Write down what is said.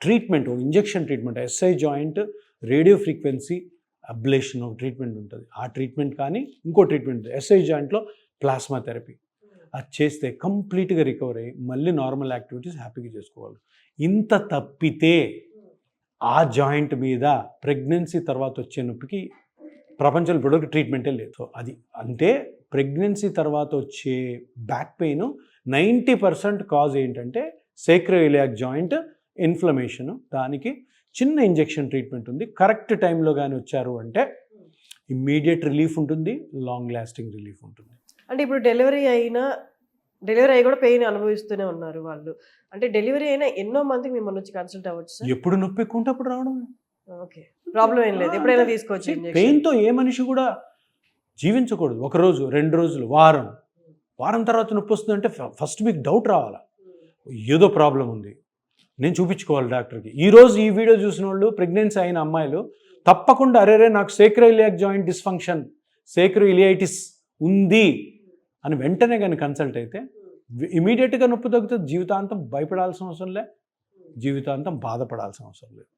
Treatment injection treatment SI joint radio frequency ablation ఒక treatment ఉంటుంది. ఆ ట్రీట్మెంట్ కానీ ఇంకో ట్రీట్మెంట్ ఎస్ఐ జాయింట్లో ప్లాస్మా థెరపీ. అది చేస్తే కంప్లీట్గా రికవర్ అయ్యి మళ్ళీ నార్మల్ యాక్టివిటీస్ హ్యాపీగా చేసుకోవాలి ఇంత తప్పితే ఆ జాయింట్ మీద ప్రెగ్నెన్సీ తర్వాత వచ్చే నొప్పికి ప్రపంచంలో ఇప్పటివరకు ట్రీట్మెంటే లేదు. సో అది అంటే ప్రెగ్నెన్సీ తర్వాత వచ్చే back pain ninety percent cause ఏంటంటే సేక్రోయిలియాక్ జాయింట్ ఇన్ఫ్లమేషన్ దానికి చిన్న ఇంజెక్షన్ ట్రీట్మెంట్ ఉంది. కరెక్ట్ టైంలో కానీ వచ్చారు అంటే ఇమ్మీడియట్ రిలీఫ్ ఉంటుంది లాంగ్ లాస్టింగ్ రిలీఫ్ ఉంటుంది. అంటే ఇప్పుడు డెలివరీ అయినా డెలివరీ అయ్యి కూడా పెయిన్ అనుభవిస్తూనే ఉన్నారు వాళ్ళు. అంటే డెలివరీ అయినా ఎన్నో మందికి మిమ్మల్ని వచ్చి కన్సల్ట్ అవ్వచ్చు ఎప్పుడు నొప్పి ఎక్కువ అప్పుడు రావడం. ఓకే. ప్రాబ్లం ఏం లేదు. ఎప్పుడైనా తీసుకోవచ్చు పెయిన్తో ఏ మనిషి కూడా జీవించకూడదు. ఒక రోజు రెండు రోజులు వారం. వారం తర్వాత నొప్పి వస్తుందంటే ఫస్ట్ మీకు డౌట్ రావాలా. ఏదో ప్రాబ్లం ఉంది. నేను చూపించుకోవాలి డాక్టర్కి. ఈ రోజు ఈ వీడియో చూసిన వాళ్ళు ప్రెగ్నెన్సీ అయిన అమ్మాయిలు తప్పకుండా అరేరే నాకు నాకు సేక్రోయిలియాక్ జాయింట్ డిస్ఫంక్షన్ సేక్రోయిలియైటిస్ ఉంది అని వెంటనే కానీ కన్సల్ట్ అయితే ఇమీడియట్గా నొప్పి తగ్గుతుంది జీవితాంతం భయపడాల్సిన అవసరం లే జీవితాంతం బాధపడాల్సిన అవసరం లేదు.